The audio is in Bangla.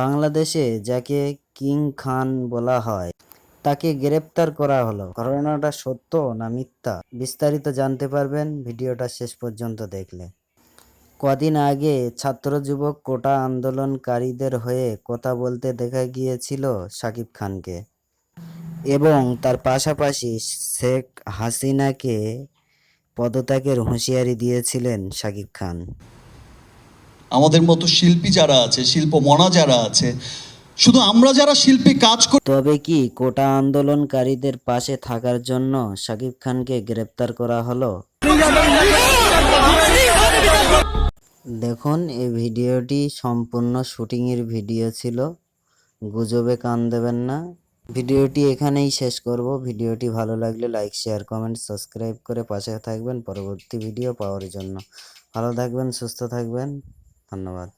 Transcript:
বাংলাদেশে যাকে কিং খান বলা হয়, তাকে গ্রেপ্তার করা হলো। ঘটনাটা সত্য না মিথ্যা? বিস্তারিত জানতে পারবেন ভিডিওটা শেষ পর্যন্ত দেখলে। কদিন আগে ছাত্র যুবক কোটা আন্দোলনকারীদের হয়ে কথা বলতে দেখা গিয়েছিল শাকিব খানকে এবং তার পাশাপাশি শেখ হাসিনাকে পদত্যাগের হুঁশিয়ারি দিয়েছিলেন শাকিব খান। আমাদের মতো শিল্পী যারা আছে শিল্প শিল্পমনা যারা আছে, শুধু আমরা যারা শিল্পী কাজ করি তবে কি কোটা আন্দোলনকারীদের পাশে থাকার জন্য শাকিব খানকে গ্রেপ্তার করা হলো? দেখুন, এই ভিডিওটি সম্পূর্ণ শুটিংয়ের ভিডিও ছিল। গুজবে কান দেবেন না। ভিডিওটি এখানেই শেষ করব। ভিডিওটি ভালো লাগলে লাইক, শেয়ার, কমেন্ট, সাবস্ক্রাইব করে পাশে থাকবেন। পরবর্তী ভিডিও পাওয়ার জন্য। ভালো থাকবেন, সুস্থ থাকবেন। ধন্যবাদ।